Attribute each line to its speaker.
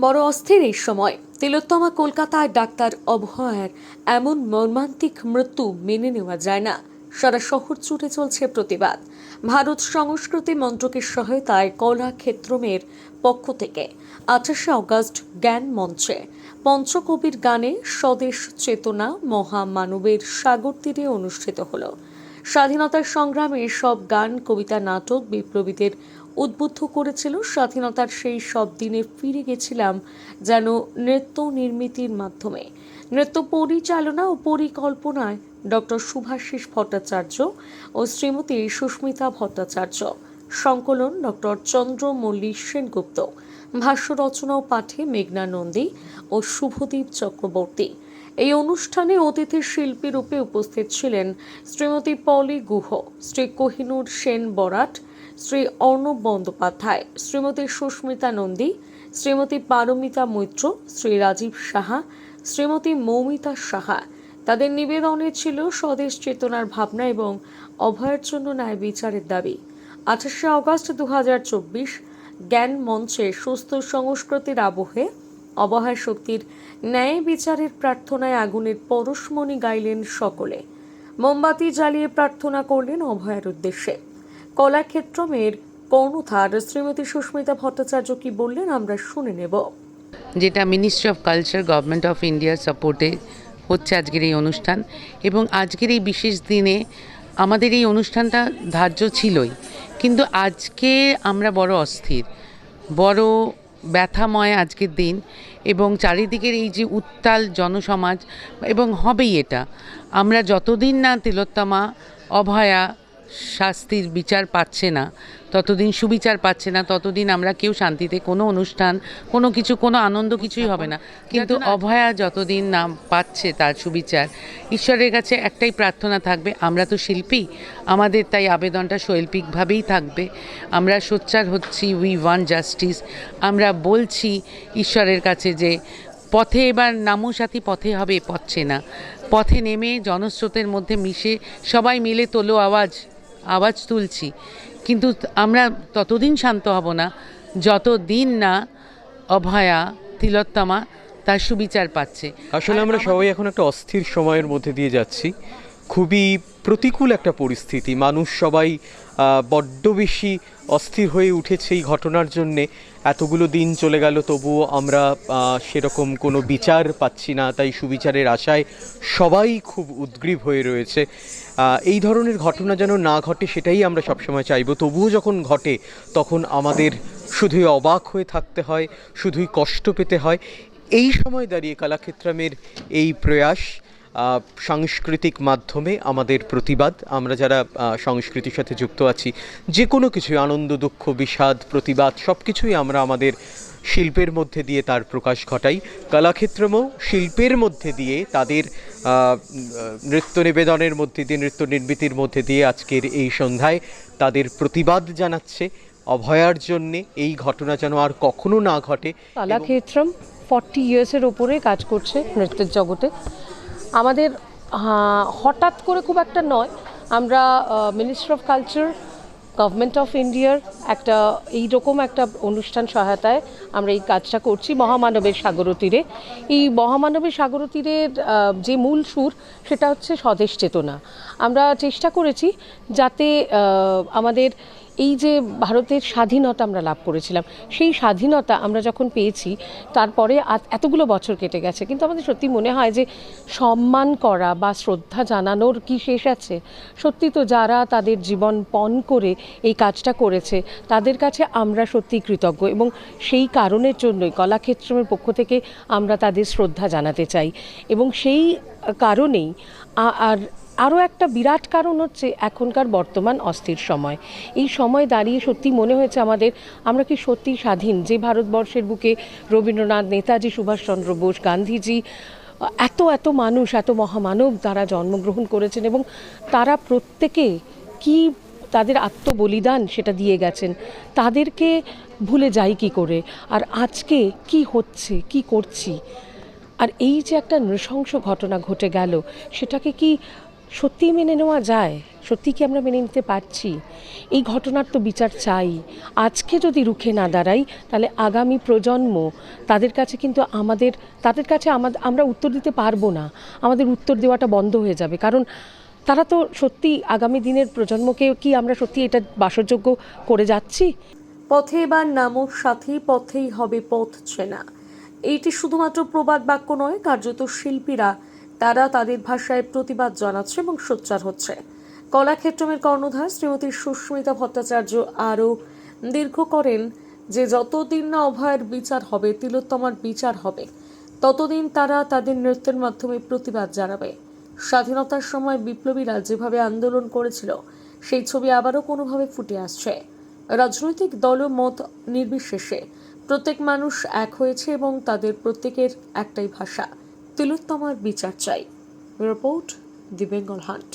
Speaker 1: বড় অস্থির এই সময়। তিলোত্তমা কলকাতায় ডাক্তার অভয়ের এমন মর্মান্তিক মৃত্যু মেনে নেওয়া যায় না। সারা শহর জুড়ে চলছে প্রতিবাদ। ভারত সংস্কৃতি মন্ত্রকের সহায়তায় কলা কলাক্ষেত্রমের পক্ষ থেকে আঠাশে অগস্ট জ্ঞান মঞ্চে পঞ্চকবির গানে স্বদেশ চেতনা মহামানবের সাগর তীরে অনুষ্ঠিত হলো। স্বাধীনতার সংগ্রামে সব গান, কবিতা, নাটক বিপ্লবীদের উদ্বুদ্ধ করেছিল, স্বাধীনতার সেই সব দিনে ফিরে গেছিলাম যেন নৃত্য নির্মিতির মাধ্যমে। নৃত্য পরিচালনা ও পরিকল্পনায় ডক্টর সুভাষিস ভট্টাচার্য ও শ্রীমতী সুস্মিতা ভট্টাচার্য। সংকলন ডক্টর চন্দ্র মল্লিক সেনগুপ্ত। ভাষ্য রচনা ও পাঠে মেঘনা নন্দী ও শুভদীপ চক্রবর্তী। এই অনুষ্ঠানে অতিথি শিল্পী রূপে উপস্থিত ছিলেন শ্রীমতী পলি গুহ, শ্রী কোহিনুর সেন বরাট শ্রী অর্ণব বন্দ্যোপাধ্যায়, শ্রীমতী সুস্মিতা নন্দী, শ্রীমতী পারমিতা মৈত্র, শ্রী রাজীব সাহা, শ্রীমতী মৌমিতা সাহা। তাদের নিবেদনে ছিল স্বদেশ চেতনার ভাবনা এবং অভয়ের জন্য ন্যায় বিচারের দাবি। আঠাশে আগস্ট দু জ্ঞান মঞ্চে সুস্থ সংস্কৃতির আবহে অবহায় শক্তির ন্যায় বিচারের প্রার্থনায় আগুনের পরশমণি গাইলেন সকলে। মোমবাতি জ্বালিয়ে প্রার্থনা করলেন অভয়ের উদ্দেশ্যে। কলাক্ষেত্রমের কর্ণধার শ্রীমতী সুস্মিতা ভট্টাচার্য কি বললেন? আমরা শুনে নেব।
Speaker 2: যেটা ministry of culture government of ইন্ডিয়ার সাপোর্টে হচ্ছে আজকের এই অনুষ্ঠান এবং আজকের এই বিশেষ দিনে আমাদের এই অনুষ্ঠানটা ধার্য ছিলই। কিন্তু আজকে আমরা বড় অস্থির, বড় ব্যথাময় আজকের দিন এবং চারিদিকের এই যে উত্তাল জনসমাজ এবং হবেই এটা। আমরা যতদিন না তিলোত্তমা, অভয়া শাস্তির বিচার পাচ্ছে না ততদিন সুবিচার পাচ্ছে না ততদিন আমরা কেউ শান্তিতে কোনো অনুষ্ঠান কোনো কিছু কোনো আনন্দ কিছুই হবে না। কিন্তু অভয়া যতদিন না পাচ্ছে তার সুবিচার ঈশ্বরের কাছে একটাই প্রার্থনা থাকবে আমরা তো শিল্পী আমাদের তাই আবেদনটা শৈল্পিকভাবেই থাকবে। আমরা সোচ্চার হচ্ছি উই ওয়ান জাস্টিস আমরা বলছি ঈশ্বরের কাছে যে পথে এবার নামো সাথী পথে হবে পথছে না। পথে নেমে জনস্রোতের মধ্যে মিশে সবাই মিলে তোলো আওয়াজ। আওয়াজ তুলছি। কিন্তু আমরা ততদিন শান্ত হব না। যতদিন না অভয়া তিলোত্তমা তার সুবিচার পাচ্ছে।
Speaker 3: আসলে আমরা সবাই এখন একটা অস্থির সময়ের মধ্যে দিয়ে যাচ্ছি। খুবই প্রতিকূল একটা পরিস্থিতি। মানুষ সবাই বড্ড বেশি অস্থির হয়ে উঠেছে এই ঘটনার জন্যে। এতগুলো দিন চলে গেল, তবুও আমরা সেরকম কোনো বিচার পাচ্ছি না, তাই সুবিচারের আশায় সবাই খুব উদ্গ্রীব হয়ে রয়েছে। এই ধরনের ঘটনা যেন না ঘটে, সেটাই আমরা সবসময় চাইব। তবুও যখন ঘটে, তখন আমাদের শুধুই অবাক হয়ে থাকতে হয়, শুধুই কষ্ট পেতে হয়। এই সময় দাঁড়িয়ে কলাক্ষেত্রামের এই প্রয়াস সাংস্কৃতিক মাধ্যমে আমাদের প্রতিবাদ। আমরা যারা সংস্কৃতির সাথে যুক্ত আছি, যে কোনো কিছু, আনন্দ, দুঃখ, বিষাদ, প্রতিবাদ সব কিছুই আমরা আমাদের শিল্পের মধ্যে দিয়ে তার প্রকাশ ঘটাই। কলাক্ষেত্রমও শিল্পের মধ্যে দিয়ে তাদের নৃত্য নিবেদনের মধ্যে দিয়ে, নৃত্য নির্মিতির মধ্যে দিয়ে আজকের এই সন্ধ্যায় তাদের প্রতিবাদ জানাচ্ছে। অভয়ার জন্যে এই ঘটনা যেন আর কখনো না ঘটে।
Speaker 4: কলাক্ষেত্রম ফর্টি ইয়ার্সের ওপরে কাজ করছে নৃত্যের জগতে। আমাদের হঠাৎ করে খুব একটা নয়। আমরা ministry of culture government of ইন্ডিয়ার একটা, এইরকম একটা অনুষ্ঠান সহায়তায় আমরা এই কাজটা করছি মহামানবের সাগর তীরে। এই মহামানবের সাগর তীরের যে মূল সুর, সেটা হচ্ছে স্বদেশ চেতনা। আমরা চেষ্টা করেছি যাতে আমাদের এই যে ভারতের স্বাধীনতা আমরা লাভ করেছিলাম, সেই স্বাধীনতা আমরা যখন পেয়েছি, তারপরে এতগুলো বছর কেটে গেছে। কিন্তু আমাদের সত্যি মনে হয় যে সম্মান করা বা শ্রদ্ধা জানানোর কি শেষ আছে? সত্যি তো যারা তাদের জীবন পণ করে এই কাজটা করেছে, তাদের কাছে আমরা সত্যি কৃতজ্ঞ এবং সেই কারণের জন্যই কলাক্ষেত্রের পক্ষ থেকে আমরা তাদের শ্রদ্ধা জানাতে চাই। এবং সেই কারণেই আর আরও একটা বিরাট কারণ হচ্ছে এখনকার বর্তমান অস্থির সময়। এই সময় দাঁড়িয়ে সত্যি মনে হয়েছে আমাদের, আমরা কি সত্যি স্বাধীন? যে ভারতবর্ষের বুকে রবীন্দ্রনাথ নেতাজি, সুভাষচন্দ্র বোস, গান্ধীজি, এত এত মানুষ, এত মহামানব তারা জন্মগ্রহণ করেছেন এবং তারা প্রত্যেকে কি তাদের আত্মবলিদান সেটা দিয়ে গেছেন, তাদেরকে ভুলে যাই কি করে? আর আজকে কি হচ্ছে, কি করছি? আর এই যে একটা নৃশংস ঘটনা ঘটে গেল, সেটাকে কি সত্যিই মেনে নেওয়া যায়? সত্যি কি আমরা মেনে নিতে পারছি? এই ঘটনার তো বিচার চাই। আজকে যদি রুখে না দাঁড়াই, তাহলে আগামী প্রজন্ম তাদের কাছে কিন্তু আমাদের, তাদের কাছে আমাদের আমরা উত্তর দিতে পারব না। আমাদের উত্তর দেওয়াটা বন্ধ হয়ে যাবে। কারণ তারা তো সত্যি আগামী দিনের প্রজন্মকে কি আমরা সত্যি এটা বাসযোগ্য করে যাচ্ছি?
Speaker 1: পথে এবার নামক সাথী, পথেই হবে পথ চেনা। এইটি শুধুমাত্র প্রবাদ বাক্য নয়, কার্যত শিল্পীরা তারা তাদের ভাষায় প্রতিবাদ জানাচ্ছে এবং সোচ্চার হচ্ছে। কলাক্ষেত্রমের কর্ণধার শ্রীমতী সুস্মিতা ভট্টাচার্য আরও দীর্ঘ করেন যে, যতদিন না অভয়ের বিচার হবে, তিলোত্তমার বিচার হবে, ততদিন তারা তাদের নৃত্যের মাধ্যমে প্রতিবাদ জানাবে। স্বাধীনতার সময় বিপ্লবীরা যেভাবে আন্দোলন করেছিল, সেই ছবি আবারও কোনোভাবে ফুটে আসছে। রাজনৈতিক দল মত নির্বিশেষে প্রত্যেক মানুষ এক হয়েছে এবং তাদের প্রত্যেকের একটাই ভাষা। তিলোত্তমার বিচার চাই। Report the Bengal hunt.